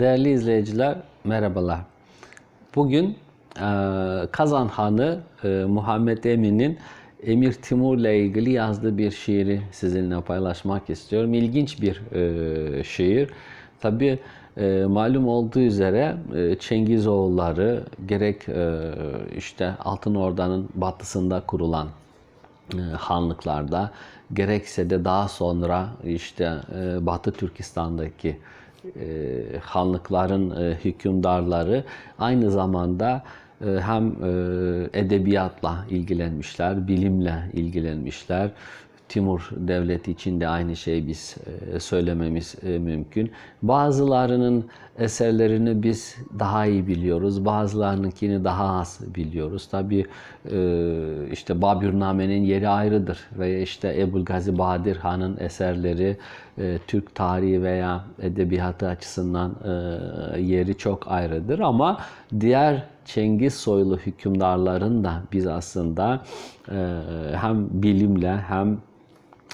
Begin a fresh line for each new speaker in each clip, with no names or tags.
Değerli izleyiciler, merhabalar. Bugün Kazan Hanı Muhammed Emin'in Emir Timur ile ilgili yazdığı bir şiiri sizinle paylaşmak istiyorum. İlginç bir şiir. Tabi malum olduğu üzere e, Çengizoğulları gerek işte Altın Orda'nın batısında kurulan hanlıklarda gerekse de daha sonra işte Batı Türkistan'daki e, hanlıkların e, hükümdarları aynı zamanda e, hem e, edebiyatla ilgilenmişler, bilimle ilgilenmişler. Timur Devleti için de aynı şeyi biz e, söylememiz e, mümkün. Bazılarının eserlerini biz daha iyi biliyoruz, bazılarınınkini daha az biliyoruz. Tabi e, işte Babürname'nin yeri ayrıdır veya işte Ebu'l-Gazi Bahadır Han'ın eserleri Türk tarihi veya edebiyatı açısından yeri çok ayrıdır ama diğer Cengiz soylu hükümdarların da biz aslında hem bilimle hem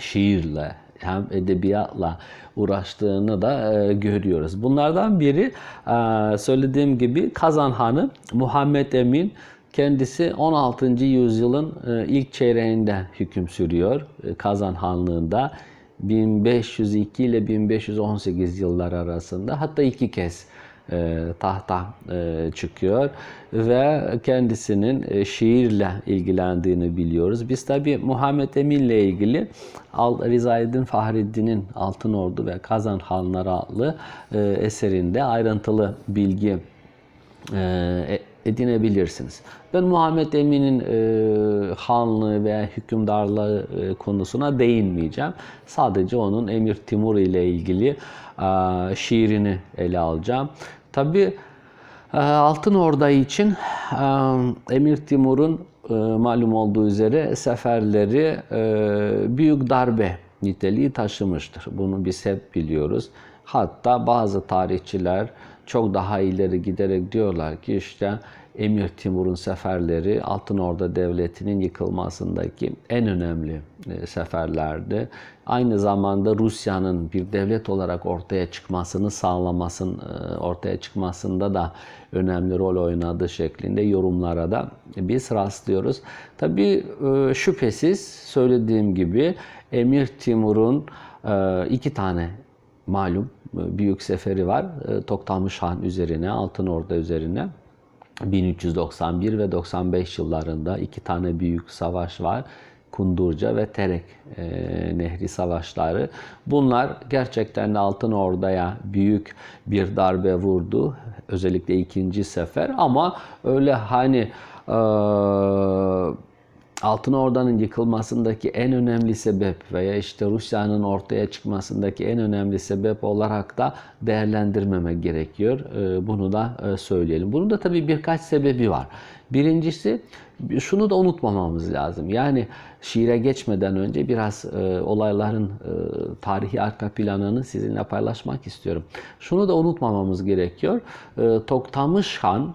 şiirle hem edebiyatla uğraştığını da e, görüyoruz. Bunlardan biri e, söylediğim gibi Kazan Hanı Muhammed Emin kendisi 16. yüzyılın e, ilk çeyreğinde hüküm sürüyor e, Kazan Hanlığı'nda. 1502 ile 1518 yıllar arasında hatta iki kez e, tahta e, çıkıyor ve kendisinin e, şiirle ilgilendiğini biliyoruz. Biz tabi Muhammed Emin ile ilgili Rizaeddin Fahreddin'in Altın Ordu ve Kazan Hanları adlı eserinde ayrıntılı bilgi edinebilirsiniz. Ben Muhammed Emin'in e, hanlığı veya hükümdarlığı e, konusuna değinmeyeceğim. Sadece onun Emir Timur ile ilgili e, şiirini ele alacağım. Tabi e, Altın Orda için e, Emir Timur'un e, malum olduğu üzere seferleri e, büyük darbe niteliği taşımıştır. Bunu biz hep biliyoruz. Hatta bazı tarihçiler çok daha ileri giderek diyorlar ki işte Emir Timur'un seferleri Altın Orda Devleti'nin yıkılmasındaki en önemli e, seferlerdi. Aynı zamanda Rusya'nın bir devlet olarak ortaya çıkmasını sağlamasın e, ortaya çıkmasında da önemli rol oynadığı şeklinde yorumlara da biz rastlıyoruz. Tabii e, şüphesiz söylediğim gibi Emir Timur'un iki tane malum büyük seferi var. Toktamış Han üzerine, Altın Orda üzerine. 1391 ve 95 yıllarında iki tane büyük savaş var. Kundurca ve Terek e, Nehri savaşları. Bunlar gerçekten Altın Orda'ya büyük bir darbe vurdu. Özellikle ikinci sefer ama öyle hani e, Altın Orda'nın yıkılmasındaki en önemli sebep veya işte Rusya'nın ortaya çıkmasındaki en önemli sebep olarak da değerlendirmemek gerekiyor. Ee, bunu da e, söyleyelim. Bunun da tabii birkaç sebebi var. Birincisi şunu da unutmamamız lazım. Yani şiire geçmeden önce biraz e, olayların e, tarihi arka planını sizinle paylaşmak istiyorum. Şunu da unutmamamız gerekiyor. E, Toktamış Han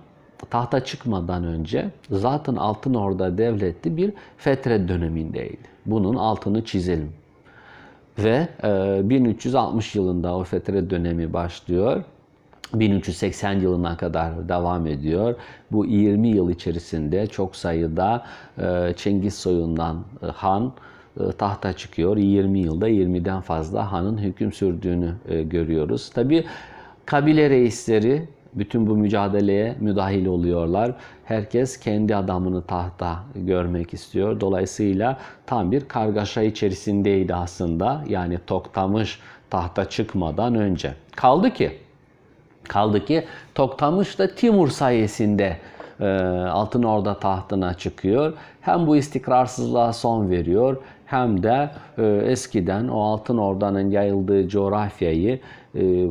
tahta çıkmadan önce zaten Altın Orda Devleti bir fetre dönemindeydi. Bunun altını çizelim. Ve e, 1360 yılında o fetre dönemi başlıyor. 1380 yılına kadar devam ediyor. Bu 20 yıl içerisinde çok sayıda e, Çengiz soyundan e, han e, tahta çıkıyor. 20 yılda 20'den fazla hanın hüküm sürdüğünü e, görüyoruz. Tabi kabile reisleri bütün bu mücadeleye müdahil oluyorlar. Herkes kendi adamını tahta görmek istiyor. Dolayısıyla tam bir kargaşa içerisindeydi aslında. Yani Toktamış tahta çıkmadan önce. Kaldı ki kaldı ki Toktamış da Timur sayesinde e, Altın Orda tahtına çıkıyor. Hem bu istikrarsızlığa son veriyor hem de e, eskiden o Altın Orda'nın yayıldığı coğrafyayı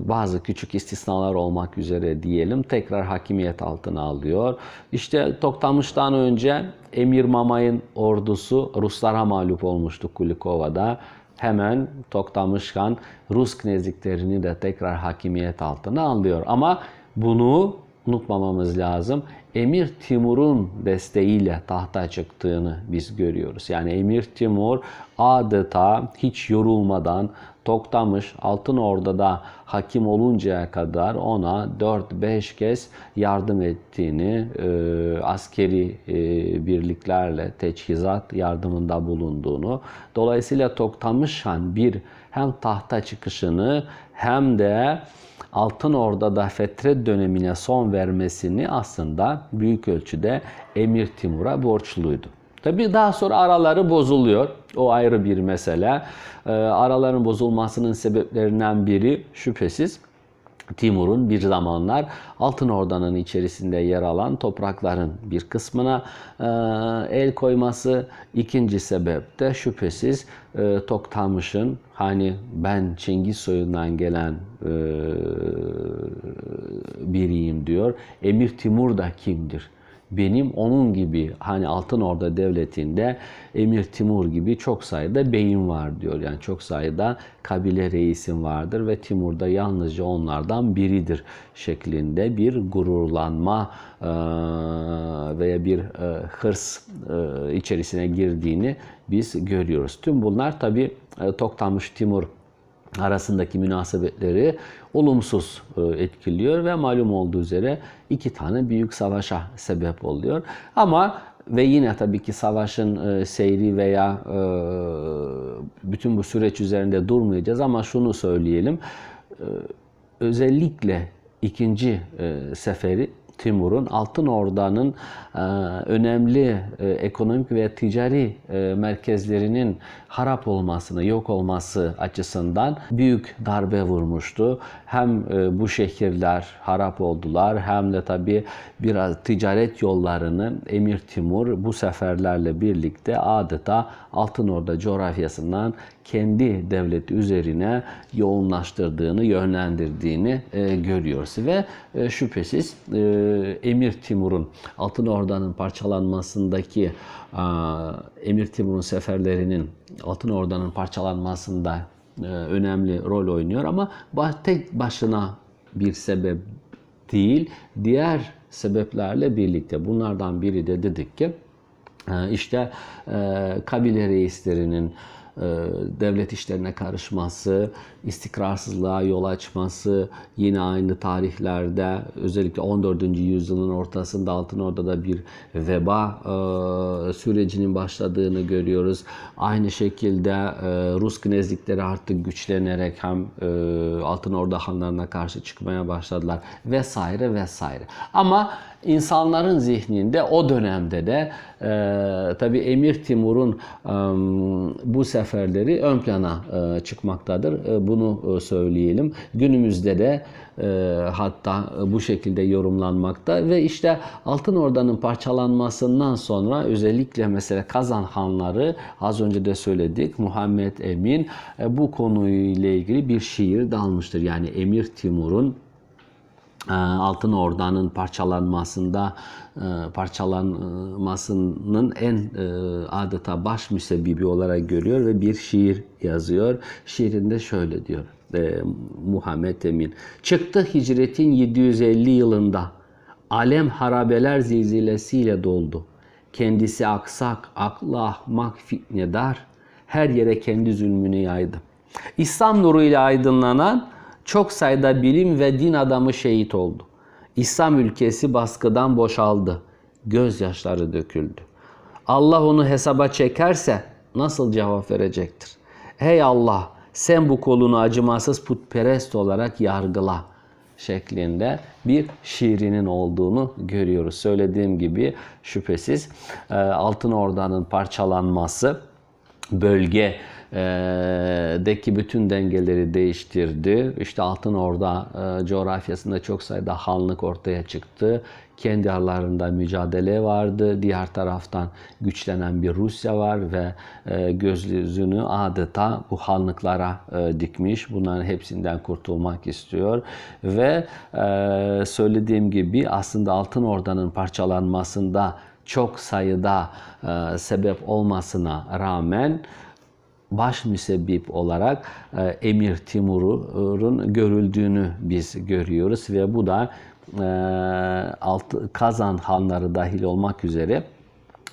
bazı küçük istisnalar olmak üzere diyelim tekrar hakimiyet altına alıyor. İşte Toktamış'tan önce Emir Mamay'ın ordusu Ruslara mağlup olmuştu Kulikova'da. Hemen Toktamış Han Rus knezliklerini de tekrar hakimiyet altına alıyor. Ama bunu unutmamamız lazım. Emir Timur'un desteğiyle tahta çıktığını biz görüyoruz. Yani Emir Timur adeta hiç yorulmadan Toktamış Altın Ordu'da hakim oluncaya kadar ona 4-5 kez yardım ettiğini, e, askeri e, birliklerle teçhizat yardımında bulunduğunu, dolayısıyla Toktamış Han bir hem tahta çıkışını hem de Altın Ordu'da fetret dönemine son vermesini aslında büyük ölçüde Emir Timur'a borçluydu. Tabi daha sonra araları bozuluyor. O ayrı bir mesele. Ee, araların bozulmasının sebeplerinden biri şüphesiz Timur'un bir zamanlar Altın Orda'nın içerisinde yer alan toprakların bir kısmına e, el koyması. İkinci sebep de şüphesiz e, Toktamış'ın hani ben Çengiz soyundan gelen e, biriyim diyor. Emir Timur da kimdir? Benim onun gibi hani Altın Orda Devleti'nde Emir Timur gibi çok sayıda beyim var diyor. Yani çok sayıda kabile reisim vardır ve Timur da yalnızca onlardan biridir şeklinde bir gururlanma veya bir hırs içerisine girdiğini biz görüyoruz. Tüm bunlar tabi Toktamış Timur arasındaki münasebetleri olumsuz e, etkiliyor ve malum olduğu üzere iki tane büyük savaşa sebep oluyor. Ama ve yine tabii ki savaşın e, seyri veya e, bütün bu süreç üzerinde durmayacağız ama şunu söyleyelim. Özellikle ikinci seferi Timur'un Altın Orda'nın e, önemli e, ekonomik ve ticari e, merkezlerinin harap olmasını, yok olması açısından büyük darbe vurmuştu. Hem bu şehirler harap oldular hem de tabi biraz ticaret yollarını Emir Timur bu seferlerle birlikte adeta Altın Orda coğrafyasından kendi devleti üzerine yoğunlaştırdığını, yönlendirdiğini görüyoruz. Ve şüphesiz Emir Timur'un Altın Orda'nın parçalanmasındaki Emir Timur'un seferlerinin Altın Orda'nın parçalanmasında önemli rol oynuyor ama tek başına bir sebep değil, diğer sebeplerle birlikte. Bunlardan biri de dedik ki işte kabile reislerinin e, devlet işlerine karışması, istikrarsızlığa yol açması, yine aynı tarihlerde özellikle 14. yüzyılın ortasında Altın Ordu'da bir veba e, sürecinin başladığını görüyoruz. Aynı şekilde e, Rus knezlikleri artık güçlenerek hem Altın Ordu hanlarına karşı çıkmaya başladılar vesaire vesaire. Ama insanların zihninde o dönemde de e, tabi Emir Timur'un e, bu seferleri ön plana e, çıkmaktadır. E, bunu e, söyleyelim. Günümüzde de e, hatta bu şekilde yorumlanmakta ve işte Altın Orda'nın parçalanmasından sonra özellikle mesela Kazan Hanları az önce de söyledik Muhammed Emin e, bu konuyla ilgili bir şiir dalmıştır. Yani Emir Timur'un Altın Orda'nın parçalanmasında e, parçalanmasının en e, adeta baş müsebbibi olarak görüyor ve bir şiir yazıyor. Şiirinde şöyle diyor e, Muhammed Emin. Çıktı hicretin 750 yılında alem harabeler zilzilesiyle doldu. Kendisi aksak, aklı ahmak, fitnedar, her yere kendi zulmünü yaydı. İslam nuruyla aydınlanan çok sayıda bilim ve din adamı şehit oldu. İslam ülkesi baskıdan boşaldı. Gözyaşları döküldü. Allah onu hesaba çekerse nasıl cevap verecektir? Hey Allah sen bu kolunu acımasız putperest olarak yargıla şeklinde bir şiirinin olduğunu görüyoruz. Söylediğim gibi şüphesiz e, Altın Orda'nın parçalanması bölge deki bütün dengeleri değiştirdi. İşte Altın Orda coğrafyasında çok sayıda hanlık ortaya çıktı. Kendi aralarında mücadele vardı. Diğer taraftan güçlenen bir Rusya var ve gözünü adeta bu hanlıklara dikmiş. Bunların hepsinden kurtulmak istiyor. Ve söylediğim gibi aslında Altın Orda'nın parçalanmasında çok sayıda sebep olmasına rağmen baş müsebbip olarak e, Emir Timur'un görüldüğünü biz görüyoruz ve bu da e, Kazan hanları dahil olmak üzere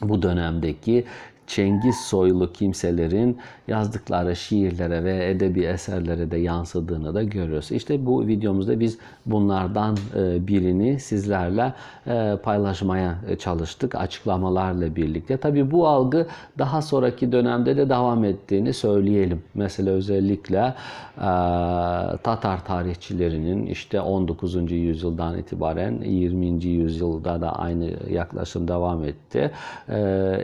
bu dönemdeki Cengiz soylu kimselerin yazdıkları şiirlere ve edebi eserlere de yansıdığını da görüyoruz. İşte bu videomuzda biz bunlardan e, birini sizlerle e, paylaşmaya çalıştık açıklamalarla birlikte. Tabii bu algı daha sonraki dönemde de devam ettiğini söyleyelim. Mesela özellikle e, Tatar tarihçilerinin işte 19. yüzyıldan itibaren 20. yüzyılda da aynı yaklaşım devam etti.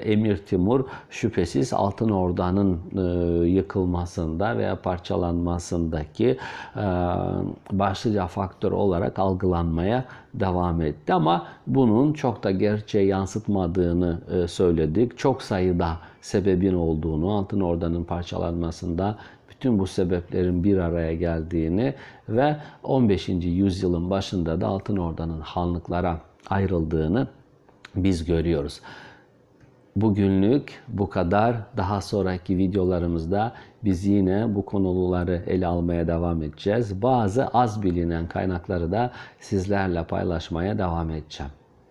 Emir Timur şüphesiz Altın Orda'nın e, yıkılmasında veya parçalanmasındaki e, başlıca faktör olarak algılanmaya devam etti. Ama bunun çok da gerçeğe yansıtmadığını e, söyledik. Çok sayıda sebebin olduğunu, Altın Orda'nın parçalanmasında bütün bu sebeplerin bir araya geldiğini ve 15. yüzyılın başında da Altın Orda'nın hanlıklara ayrıldığını biz görüyoruz. Bugünlük bu kadar. Daha sonraki videolarımızda biz yine bu konuları ele almaya devam edeceğiz. Bazı az bilinen kaynakları da sizlerle paylaşmaya devam edeceğim.